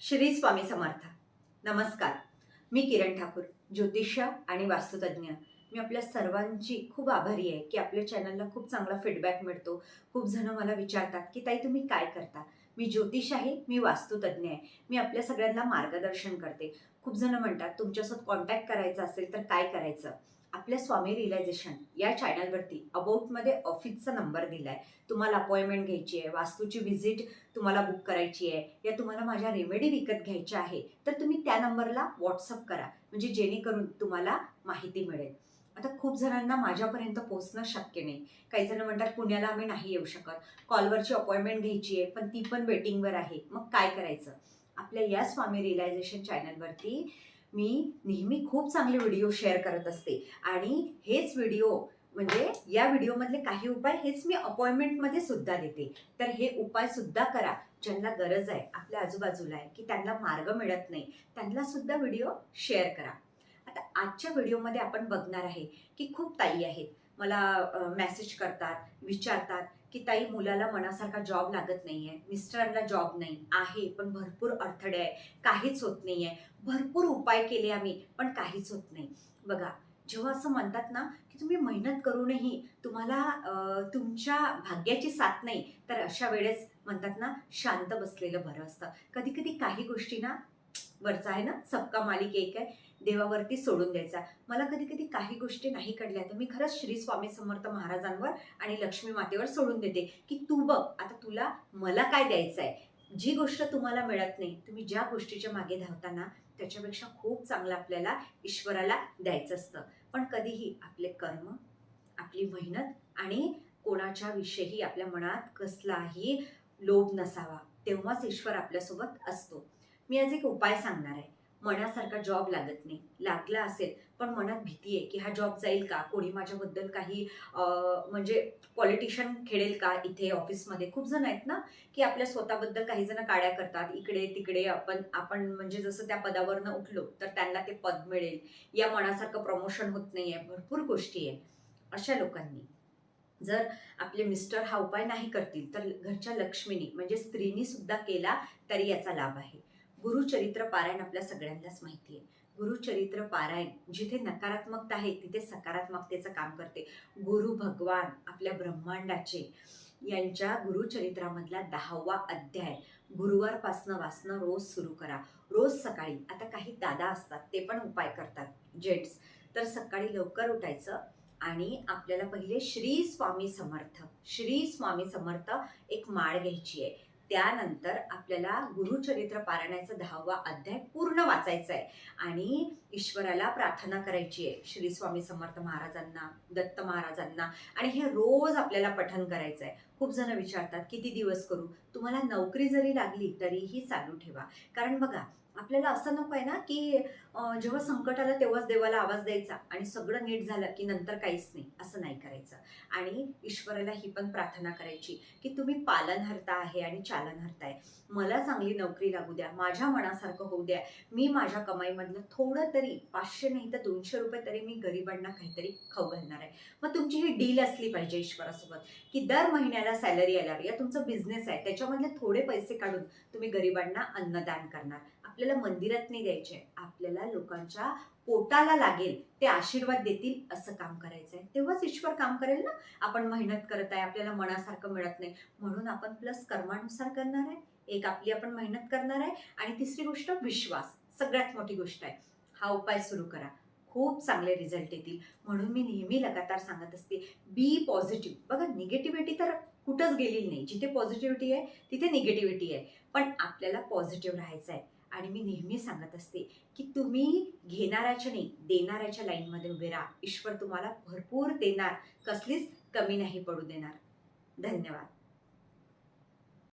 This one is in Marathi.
श्री स्वामी समर्थ. नमस्कार. मी किरण ठाकूर ज्योतिष्य आणि वास्तुतज्ञ. मी आपल्या सर्वांची खूप आभारी आहे की आपल्या चॅनलला खूप चांगला फीडबॅक मिळतो. खूप जण मला विचारतात की ताई तुम्ही काय करता? मी ज्योतिष आहे मी वास्तुतज्ञ आहे. मी आपल्या सगळ्यांना मार्गदर्शन करते. खूप जण म्हणतात तुमच्यासोबत कॉन्टॅक्ट करायचा असेल तर काय करायचं? आपल्या स्वामी रिलायझेशन या चॅनलवरती अबाउटमध्ये ऑफिसचा नंबर दिला आहे तुम्हाला अपॉइंटमेंट घ्यायची आहे वास्तूची व्हिजिट तुम्हाला बुक करायची आहे या तुम्हाला माझ्या रेमेडी विकत घ्यायच्या आहे तर तुम्ही त्या नंबरला व्हॉट्सअप करा. म्हणजे जेणेकरून तुम्हाला माहिती मिळेल. आता खूप जणांना माझ्यापर्यंत पोहोचणं शक्य नाही. काही जण म्हणतात पुण्याला आम्ही नाही येऊ शकत. कॉलवरची अपॉइंटमेंट घ्यायची आहे पण ती पण वेटिंगवर आहे. मग काय करायचं? आपल्या या स्वामी रिलायझेशन चॅनलवरती मी नेहमी खूप चांगले व्हिडिओ शेअर करत असते. आणि हेच व्हिडिओ म्हणजे या व्हिडिओमधले काही उपाय हेच मी अपॉइंटमेंटमध्ये सुद्धा देते. तर हे उपाय सुद्धा करा. ज्यांना गरज आहे आपल्या आजूबाजूला आहे की त्यांना मार्ग मिळत नाही त्यांना सुद्धा व्हिडिओ शेअर करा. आता आजच्या व्हिडिओमध्ये आपण बघणार आहे की खूप ताई आहेत. मला मेसेज करतात विचारतात की ताई मुलाला मनासारखा जॉब लागत नाही आहे मिस्टरांना जॉब नाही आहे पण भरपूर अडथळे आहे काहीच होत नाही आहे भरपूर उपाय केले आम्ही पण काहीच होत नाही. बघा जेव्हा असं म्हणतात ना की तुम्ही मेहनत करूनही तुम्हाला तुमच्या भाग्याची साथ नाही तर अशा वेळेस म्हणतात ना शांत बसलेलं बरं असतं. कधी कधी काही गोष्टी ना वरचा आहे ना सबका मालिक एक आहे देवावरती सोडून द्यायचा. मला कधी कधी काही गोष्टी नाही कळल्या तर मी खरंच श्री स्वामी समर्थ महाराजांवर आणि लक्ष्मी मातेवर सोडून देते. की तू बघ आता तुला मला काय द्यायचं आहे? जी गोष्ट तुम्हाला मिळत नाही तुम्ही ज्या गोष्टीच्या मागे धावताना त्याच्यापेक्षा खूप चांगलं आपल्याला ईश्वराला द्यायचं असतं. पण कधीही आपले कर्म आपली मेहनत आणि कोणाच्या विषयी आपल्या मनात कसलाही लोभ नसावा तेव्हाच ईश्वर आपल्यासोबत असतो. मी आज एक उपाय सांगणार आहे. मनासारखा जॉब लागत नाही. लागला असेल पण मनात भीती आहे की हा जॉब जाईल का? कोणी माझ्याबद्दल काही म्हणजे पॉलिटिशियन खेळेल का इथे ऑफिसमध्ये खूप जण आहेत ना की आपल्या स्वतःबद्दल काही जण काड्या करतात. इकडे तिकडे आपण आपण म्हणजे जसं त्या पदावरनं उठलो तर त्यांना ते पद मिळेल. या मनासारखं प्रमोशन होत नाही आहे भरपूर गोष्टी आहे अशा लोकांनी. जर आपले मिस्टर हा उपाय नाही करतील तर घरच्या लक्ष्मीनी म्हणजे स्त्रीनी सुद्धा केला तरी याचा लाभ आहे. गुरुचरित्र पारायण आपल्या सगळ्यांनाच माहिती आहे. गुरुचरित्र पारायण जिथे नकारात्मकता आहे तिथे सकारात्मकतेचं काम करते. गुरु भगवान आपल्या ब्रह्मांडाचे यांच्या गुरुचरित्रामधला दहावा अध्याय गुरुवारपासनं वाचणं रोज सुरू करा. रोज सकाळी आता काही दादा असतात ते पण उपाय करतात जेंट्स. तर सकाळी लवकर उठायचं आणि आपल्याला पहिले श्री स्वामी समर्थ श्री स्वामी समर्थ एक माळ घ्यायची आहे. त्यानंतर आपल्याला गुरुचरित्र पारायणाचा दहावा अध्याय पूर्ण वाचायचा आहे. आणि ईश्वराला प्रार्थना करायची आहे. श्री स्वामी समर्थ महाराजांना दत्त महाराजांना. आणि हे रोज आपल्याला पठन करायचं आहे. खूप जण विचारतात किती दिवस करू? तुम्हाला नोकरी जरी लागली तरीही चालू ठेवा. कारण बघा आपल्याला असं नको आहे ना की जेव्हा संकट आलं तेव्हाच देवाला आवाज द्यायचा आणि सगळं नीट झालं की नंतर काहीच नाही असं नाही करायचं. आणि ईश्वराला ही पण प्रार्थना करायची की तुम्ही पालनहर्ता आहे आणि चालनहर्ता आहे मला चांगली नोकरी लागू द्या माझ्या मनासारखं होऊ द्या. मी माझ्या कमाईमधलं थोडं तरी पाचशे नाही तर दोनशे रुपये तरी मी गरिबांना काहीतरी खाऊ घालणार आहे. मग तुमची ही डील असली पाहिजे ईश्वरासोबत की दर महिन्याला सॅलरी आल्यावर या तुमचा बिझनेस आहे त्याच्यामधले थोडे पैसे काढून तुम्ही गरिबांना अन्नदान करणार. आपल्याला मंदिरात नाही द्यायचे. आपल्याला लोकांच्या पोटाला लागेल ते आशीर्वाद देतील असं काम करायचं आहे तेव्हाच ईश्वर काम करेल ना? आपण मेहनत करत आहे आपल्याला मनासारखं मिळत नाही. म्हणून आपण प्लस कर्मानुसार करणार आहे. एक आपली आपण मेहनत करणार आहे आणि तिसरी गोष्ट विश्वास. सगळ्यात मोठी गोष्ट आहे. हा उपाय सुरू करा. खूप चांगले रिझल्ट येतील. म्हणून मी नेहमी लगातार सांगत असते बी पॉझिटिव्ह बघा निगेटिव्हिटी तर कुठंच गेलेली नाही. जिथे पॉझिटिव्हिटी आहे तिथे निगेटिव्हिटी आहे. पण आपल्याला पॉझिटिव्ह राहायचं आहे आणि मी नेहमी सांगत असते की तुम्ही घेणाऱ्याच्या नाही देणाऱ्याच्या लाईनमध्ये उभे राहा. ईश्वर तुम्हाला भरपूर देणार. कसलीच कमी नाही पडू देणार. धन्यवाद.